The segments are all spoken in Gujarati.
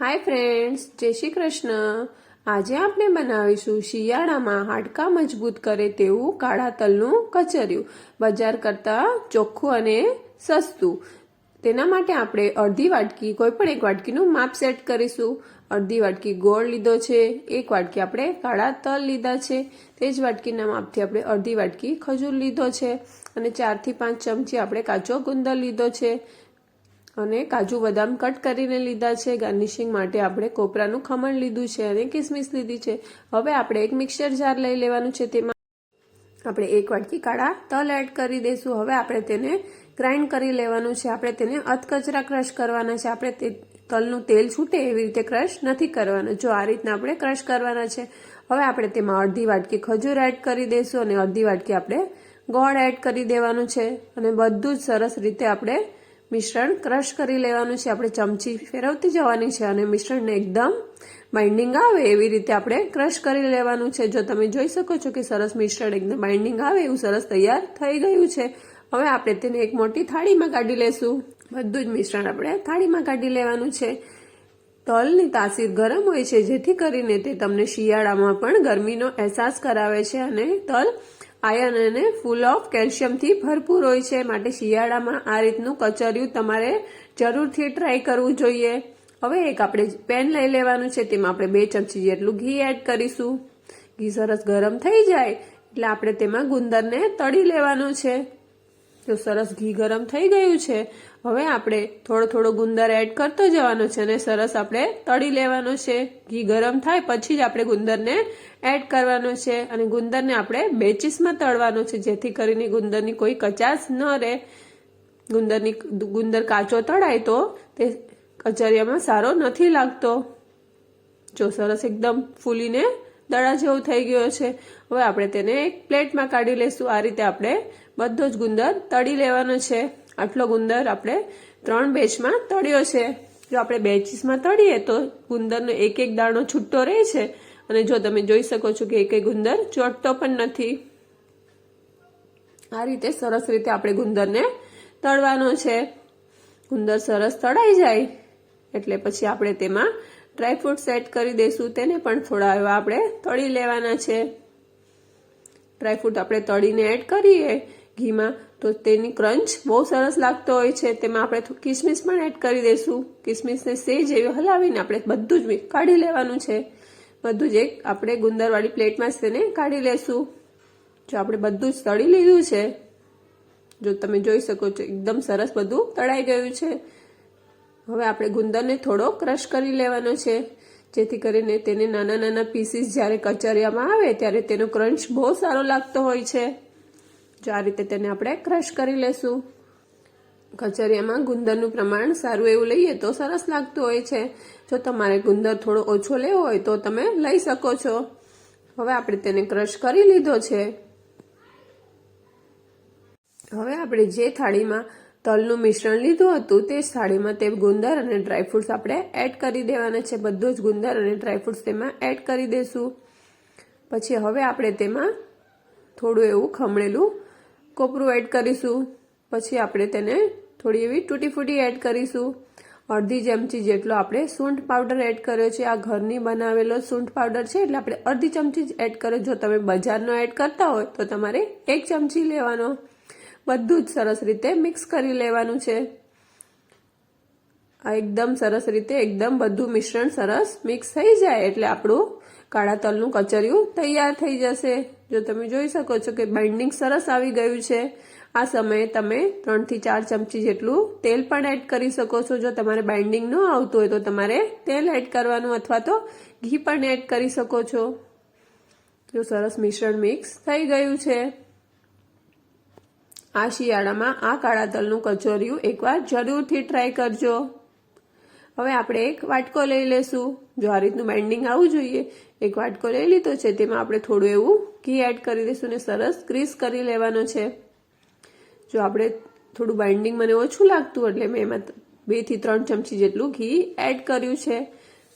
હાય ફ્રેન્ડ્સ જય શ્રી કૃષ્ણ. આજે આપણે બનાવીશું શિયાળામાં હાડકાં મજબૂત કરે તેવું કાળા તલનું કચરિયું, બજાર કરતાં ચોખ્ખું અને સસ્તું. તેના માટે આપણે અડધી વાટકી, કોઈ પણ એક વાટકીનું માપ સેટ કરીશું. અડધી વાટકી ગોળ લીધો છે, એક વાટકી આપણે કાળા તલ લીધા છે. તે જ વાટકીના માપથી આપણે અડધી વાટકી ખજૂર લીધો છે. અને ચારથી પાંચ ચમચી આપણે કાચો ગુંદર લીધો છે. અને કાજુ બદામ કટ કરીને લીધા છે. ગાર્નિશિંગ માટે આપણે કોપરાનું ખમણ લીધું છે અને કિસમિસ લીધી છે. હવે આપણે એક મિક્સર જાર લઈ લેવાનું છે. તેમાં આપણે એક વાટકી કાળા તલ એડ કરી દઈશું. હવે આપણે તેને ગ્રાઇન્ડ કરી લેવાનું છે. આપણે તેને અધકચરા ક્રશ કરવાના છે. આપણે તે તલનું તેલ છૂટે એવી રીતે ક્રશ નથી કરવાનું. જો આ રીતના આપણે ક્રશ કરવાના છે, હવે આપણે તેમાં અડધી વાટકી ખજૂર એડ કરી દઈશું અને અડધી વાટકી આપણે ગોળ એડ કરી દેવાનું છે. અને બધું જ સરસ રીતે આપણે મિશ્રણ ક્રશ કરી લેવાનું છે. આપણે ચમચી ફેરવતી જવાની છે અને મિશ્રણને એકદમ બાઇન્ડિંગ આવે એવી રીતે આપણે ક્રશ કરી લેવાનું છે. જો તમે જોઈ શકો છો કે સરસ મિશ્રણ એકદમ બાઇન્ડિંગ આવે એવું સરસ તૈયાર થઈ ગયું છે. હવે આપણે તેને એક મોટી થાળીમાં કાઢી લેશું. બધું જ મિશ્રણ આપણે થાળીમાં કાઢી લેવાનું છે. તલની તાસીર ગરમ હોય છે, જેથી કરીને તે તમને શિયાળામાં પણ ગરમીનો અહેસાસ કરાવે છે અને તલ આયર્ન અને ફૂલ ઓફ કેલ્શિયમથી ભરપૂર હોય છે. માટે શિયાળામાં આ રીતનું કચરિયું તમારે જરૂરથી ટ્રાય કરવું જોઈએ. હવે એક આપણે પેન લઈ લેવાનું છે. તેમાં આપણે બે ચમચી જેટલું ઘી એડ કરીશું. ઘી સરસ ગરમ થઈ જાય એટલે આપણે તેમાં ગુંદરને તળી લેવાનું છે. તો સરસ ઘી ગરમ થઈ ગયું છે. હવે આપણે થોડો થોડો ગુંદર એડ કરતો જવાનો છે અને સરસ આપણે તળી લેવાનો છે. ઘી ગરમ થાય પછી જ આપણે ગુંદરને એડ કરવાનો છે અને ગુંદરને આપણે બેચીસમાં તળવાનો છે જેથી કરીને ગુંદરની કોઈ કચાશ ન રહે. ગુંદરની ગુંદર કાચો તળાય તો તે કચરિયામાં સારો નથી લાગતો. જો સરસ એકદમ ફૂલીને દડા જેવો થઈ ગયો છે. હવે આપણે તેને એક પ્લેટમાં કાઢી લઈશું. આ રીતે આપણે બધો જ ગુંદર તળી લેવાનો છે. આટલો ગુંદર આપણે ત્રણ બેચમાં તળ્યો છે. જો આપણે બેચીસમાં તળીએ તો ગુંદરનો એક એક દાણો છૂટો રહે છે. અને જો તમે જોઈ શકો છો કે એક એક ગુંદર ચોટતો પણ નથી. આ રીતે સરસ રીતે આપણે ગુંદરને તળવાનો છે. ગુંદર સરસ તળાઈ જાય. એટલે પછી આપણે તેમાં ડ્રાયફ્રૂટ્સ એડ કરી દઈશું, તેને પણ થોડા એવા આપણે તળી લેવાના છે. ડ્રાયફ્રૂટ આપણે તળીને એડ કરીએ ઘીમાં, તો તેની ક્રંચ બહુ સરસ લાગતો હોય છે. તેમાં આપણે કિસમિસ પણ એડ કરી દઈશું. કિસમિસને સેજ એવી હલાવીને આપણે બધું જ કાઢી લેવાનું છે. બધું જ એક આપણે ગુંદરવાળી પ્લેટમાં જ તેને કાઢી લેશું. જો આપણે બધું જ તળી લીધું છે, જો તમે જોઈ શકો છો, એકદમ સરસ બધું તળાઈ ગયું છે. હવે આપણે ગુંદરને થોડો ક્રશ કરી લેવાનો છે. જેથી કરીને તેને નાના નાના પીસીસ જ્યારે કચરિયામાં આવે ત્યારે તેનો ક્રંચ બહુ સારો લાગતો હોય છે. જો આ રીતે તેને આપણે ક્રશ કરી લેશું. કચરિયામાં ગુંદરનું પ્રમાણ સારું એવું લઈએ તો સરસ લાગતું હોય છે. જો તમારે ગુંદર થોડો ઓછો લેવો હોય તો તમે લઈ શકો છો. હવે આપણે તેને ક્રશ કરી લીધો છે. હવે આપણે જે થાળીમાં તલનું મિશ્રણ લીધું હતું તે સાડીમાં તે ગુંદર અને ડ્રાયફ્રૂટ્સ આપણે એડ કરી દેવાના છે. બધું જ ગુંદર અને ડ્રાયફ્રૂટ્સ તેમાં એડ કરી દઈશું પછી હવે આપણે તેમાં થોડું એવું ખમણેલું કોપરું એડ કરીશું. પછી આપણે તેને થોડી એવી તૂટી ફૂટી એડ કરીશું. અડધી ચમચી જેટલો આપણે સૂંઠ પાવડર એડ કર્યો છે. આ ઘરની બનાવેલો સૂંઠ પાવડર છે એટલે આપણે અડધી ચમચી જ એડ કર્યો. જો તમે બજારનો એડ કરતા હોય તો તમારે એક ચમચી લેવાનો. બધું જ સરસ રીતે મિક્સ કરી લેવાનું છે. આ એકદમ સરસ રીતે એકદમ બધું મિશ્રણ સરસ મિક્સ થઈ જાય એટલે આપણું કાળા તલનું કચરિયું તૈયાર થઈ જશે. જો તમે જોઈ શકો છો કે બાઇન્ડિંગ સરસ આવી ગયું છે. આ સમયે તમે ત્રણથી ચાર ચમચી જેટલું તેલ પણ એડ કરી શકો છો. જો તમારે બાઇન્ડિંગ ન આવતું હોય તો તમારે તેલ એડ કરવાનું અથવા તો ઘી પણ એડ કરી શકો છો. જો સરસ મિશ્રણ મિક્સ થઈ ગયું છે. આ શિયાળામાં આ કાળા તલનું કચોરિયું એકવાર જરૂરથી ટ્રાય કરજો. હવે આપણે એક વાટકો લઈ લેશું. જો આ રીતનું બાઇન્ડિંગ આવવું જોઈએ, એક વાટકો લઈ લીધો છે, તેમાં આપણે થોડું એવું ઘી એડ કરી દઈશું ને સરસ ગ્રીસ કરી લેવાનો છે. જો આપણે થોડું બાઇન્ડિંગ મને ઓછું લાગતું એટલે મેં એમાં બેથી ત્રણ ચમચી જેટલું ઘી એડ કર્યું છે.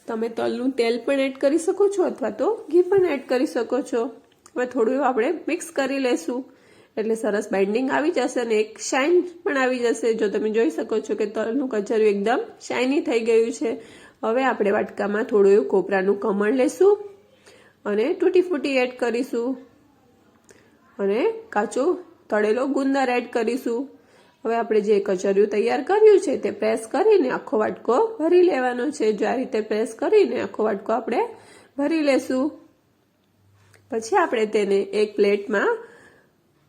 તમે તલનું તેલ પણ એડ કરી શકો છો અથવા તો ઘી પણ એડ કરી શકો છો. હવે થોડું એવું આપણે મિક્સ કરી લેશું. એટલે સરસ બાઇન્ડિંગ આવી જશે અને એક શાઇન પણ આવી જશે. જો તમે જોઈ શકો છો કે તલનું કચરિયું એકદમ શાઇની થઈ ગયું છે. હવે આપણે વાટકામાં થોડું એવું કોપરાનું કમણ લેશું અને તૂટી ફૂટી એડ કરીશું. અને કાચું તળેલો ગુંદર એડ કરીશું. હવે આપણે જે કચરિયું તૈયાર કર્યું છે તે પ્રેસ કરીને આખો વાટકો ભરી લેવાનો છે. જો આ રીતે પ્રેસ કરીને આખો વાટકો આપણે ભરી લેશું. પછી આપણે તેને એક પ્લેટમાં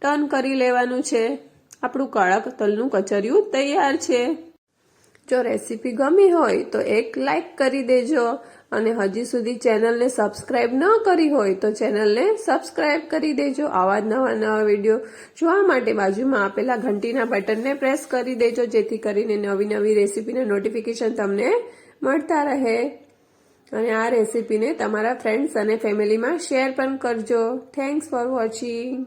ટર્ન કરી લેવાનું છે. આપણું કાળા તલનું કચરિયું તૈયાર છે. જો રેસીપી ગમી હોય તો એક લાઈક કરી દેજો અને હજી સુધી ચેનલને સબસ્ક્રાઈબ ન કરી હોય તો ચેનલને સબસ્ક્રાઈબ કરી દેજો. આવા જ નવા નવા વીડિયો જોવા માટે બાજુમાં આપેલા ઘંટીના બટનને પ્રેસ કરી દેજો, જેથી કરીને નવી નવી રેસીપીના નોટિફિકેશન તમને મળતા રહે. અને આ રેસીપીને તમારા ફ્રેન્ડ્સ અને ફેમિલીમાં શેર પણ કરજો. Thanks for watching.